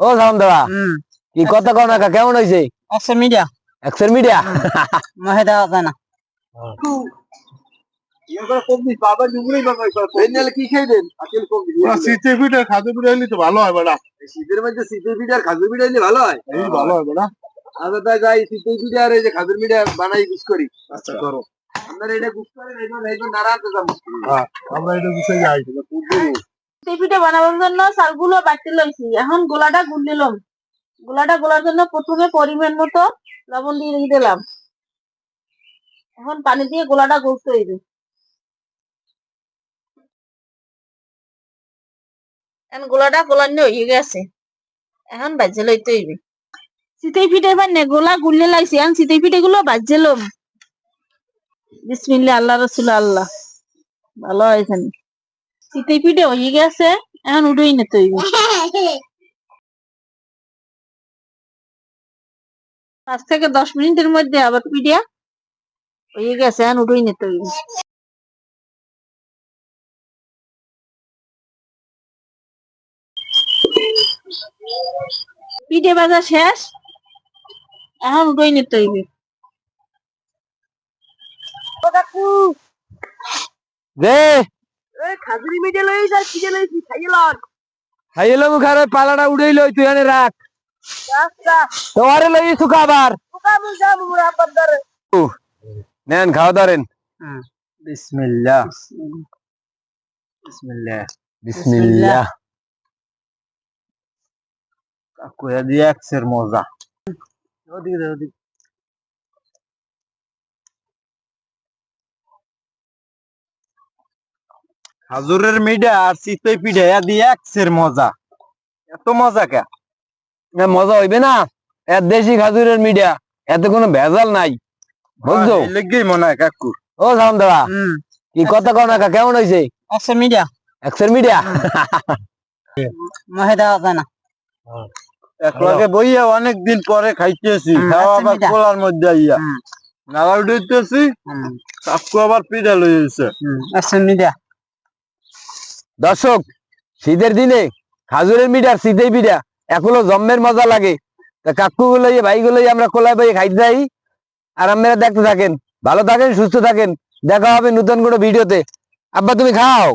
ও সামদারা হুম। কি কথা কও না কেমন হইছে? একশো মিডিয়া। এক্সের মিডিয়া মহে দেওয়া যায় না। শীতে পিঠে খাদে পিঠে হলে তো ভালো হয় বেড়া। শীতের মধ্যে শীতের পিঠা আর খাজুর পিঠা হলে ভালো হয়? এই ভালো হয় বেড়া। আমরা তাই যাই শীতের পিঠা আর এই যে খাজুর পিঠা বানাই গুছ করি। আচ্ছা করো। আপনারা এটা গুছ নাড়াতে যাব। আমরা এটা যাই। সেই পিঠে বানাবার জন্য চালগুলো বাটি লইছি এখন গোলাটা গুলিলাম গোলাটা গোলার জন্য প্রথমে পরিমাণ মতো লবণ দিয়ে দিলাম এখন পানি দিয়ে গোলাটা গুলতে হইবে এখন গোলাটা হয়ে গেছে এখন লইতে হইবে গোলা এখন পিঠে গুলো লম। আল্লাহ রসুল আল্লাহ। ভালো হয়েছে শীতের পিঠে হয়ে গেছে। এখন উঠেই নিতে হইবে। পাঁচ থেকে দশ মিনিটের মধ্যে আবার পিঠা হয়ে গেছে, এখন উঠেই নিতে হইবে। পিঠে ভাজা শেষ, এখন উঠেই হইবে। ও কাকু! ওই খাজুরি মিঠে লই যা খাইয়ে লন। খাইলো মুখারে পালাটা উড়েই লই তুই এনে রাখ। তোমারে লই সুখা আবার। পোকা মুজা মুরা পদ্দার নেন খাওয়া দারেন বিসমিল্লাহ। বিসমিল্লাহ। বিসমিল্লাহ। দিয়ে মজা। ওদিকে ওদিকে। খাজুরের মিঠা আর চিতই পিঠা ইয়া দিয়ে একশের মজা। এত মজা কে? মজা হইবে না? এর দেশি খাজুরের মিডিয়া এতে কোনো ভেজাল নাই। বুঝছ? লেগেই মনে হয় কাকু। ও কি কথা কও না কেমন হইছে? একশো মিডিয়া এক্সের মিডিয়া মহে দেওয়া যায় না। একলাগে বইয়া অনেক দিন পরে খাইতেছি। খাওয়া আবার কোলার মধ্যে আইয়া। নালা উঠাইতেছি কাকু আবার পিঠা লই এসে একশো মিডিয়া দর্শক, শীতের দিনে খাজুরের মিডিয়ার শীতের পিঠা এখনও জম্মের মজা লাগে। তা কাকু গুলো ভাই গুলো আমরা কোলায় ভাই খাইতে যাই। আর আপনারা দেখতে থাকেন, ভালো থাকেন, সুস্থ থাকেন। দেখা হবে নতুন কোনো ভিডিওতে। আব্বা, তুমি খাও।